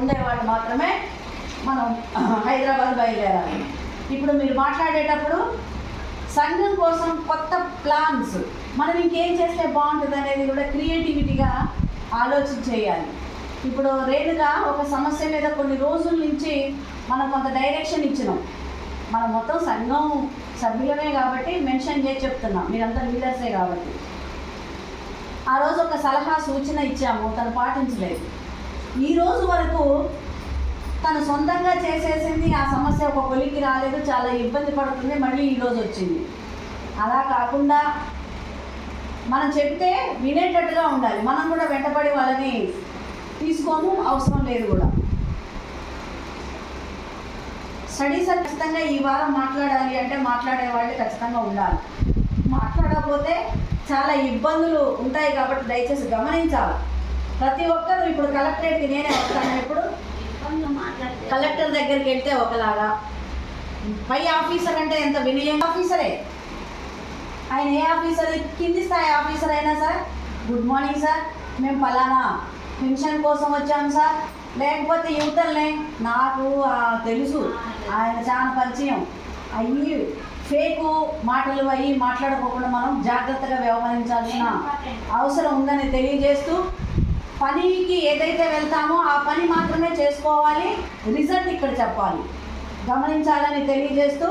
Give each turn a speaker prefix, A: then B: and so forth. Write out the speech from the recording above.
A: ఉండేవాళ్ళు మాత్రమే మనం హైదరాబాద్ బయలుదేరాలి. ఇప్పుడు మీరు మాట్లాడేటప్పుడు సంఘం కోసం కొత్త ప్లాన్స్ మనం ఇంకేం చేస్తే బాగుంటుంది అనేది కూడా క్రియేటివిటీగా ఆలోచన చేయాలి. ఇప్పుడు రేణుగా ఒక సమస్య మీద కొన్ని రోజుల నుంచి మనం కొంత డైరెక్షన్ ఇచ్చినాం. మనం మొత్తం సంఘం సభ్యులమే కాబట్టి మెన్షన్ చేసి చెప్తున్నాం. మీరంతా లీడర్సే కాబట్టి. ఆ రోజు ఒక సలహా సూచన ఇచ్చాము తను పాటించలేదు. ఈ రోజు వరకు తను సొంతంగా చేసేసింది ఆ సమస్య ఒక కొలికి రాలేదు చాలా ఇబ్బంది పడుతుంది మళ్ళీ ఈరోజు వచ్చింది. అలా కాకుండా మనం చెప్తే వినేటట్టుగా ఉండాలి. మనం కూడా వెంటబడి వాళ్ళని తీసుకోము అవసరం లేదు కూడా. స్టడీస్ అని ఖచ్చితంగా ఈ వారం మాట్లాడాలి అంటే మాట్లాడే వాళ్ళు ఖచ్చితంగా ఉండాలి. మాట్లాడకపోతే చాలా ఇబ్బందులు ఉంటాయి కాబట్టి దయచేసి గమనించాలి. ప్రతి ఒక్కరు ఇప్పుడు కలెక్టరేట్కి నేనే వస్తాను ఇప్పుడు. కలెక్టర్ దగ్గరికి వెళ్తే ఒకలాగా. పై ఆఫీసర్ అంటే ఎంత వినయం ఆఫీసరే. ఆయన ఏ ఆఫీసర్? కింది స్థాయి ఆఫీసర్ అయినా సార్ గుడ్ మార్నింగ్ సార్. మేము పలానా పెన్షన్ కోసం వచ్చాం సార్. లేకపోతే యువతలనే నాకు తెలుసు. ఆయన చాలా పరిచయం. అయ్యి ఫేకు మాటలు అయ్యి మాట్లాడుకోకుండా మనం జాగ్రత్తగా వ్యవహరించాల్సిన అవసరం ఉందని తెలియజేస్తూ పనికి ఏదైతే వెళ్తామో ఆ పని మాత్రమే చేసుకోవాలి. రిజల్ట్ ఇక్కడ చెప్పాలి. గమనించాలని తెలియజేస్తూ